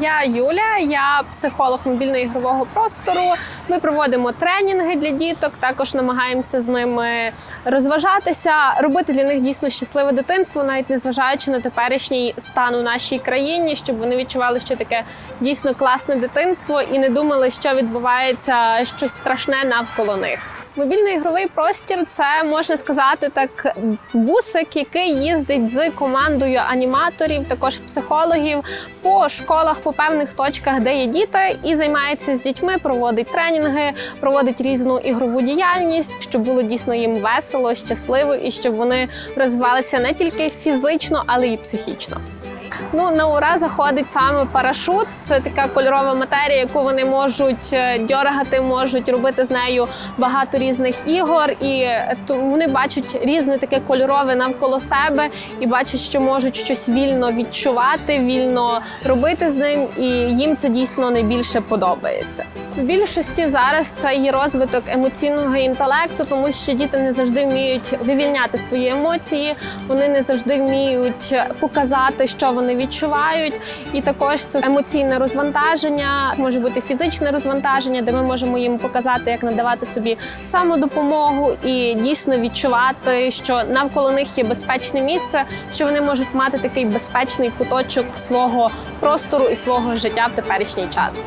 Я Юля, я психолог мобільно-ігрового простору. Ми проводимо тренінги для діток, також намагаємося з ними розважатися, робити для них дійсно щасливе дитинство, навіть незважаючи на теперішній стан у нашій країні, щоб вони відчували, що таке дійсно класне дитинство і не думали, що відбувається щось страшне навколо них. Мобільно-ігровий простір це можна сказати так бусик, який їздить з командою аніматорів, також психологів по школах, по певних точках, де є діти, і займається з дітьми, проводить тренінги, проводить різну ігрову діяльність, щоб було дійсно їм весело, щасливо і щоб вони розвивалися не тільки фізично, але й психічно. Ну на ура заходить саме парашут. Це така кольорова матерія, яку вони можуть е, дьоргати, можуть робити з нею багато різних ігор, і е, вони бачать різне таке кольорове навколо себе і бачать, що можуть щось вільно відчувати, вільно робити з ним, і їм це дійсно найбільше подобається. В більшості зараз це є розвиток емоційного інтелекту, тому що діти не завжди вміють вивільняти свої емоції, вони не завжди вміють показати, що вони відчувають. І також це емоційне розвантаження, може бути фізичне розвантаження, де ми можемо їм показати, як надавати собі самодопомогу і дійсно відчувати, що навколо них є безпечне місце, що вони можуть мати такий безпечний куточок свого простору і свого життя в теперішній час.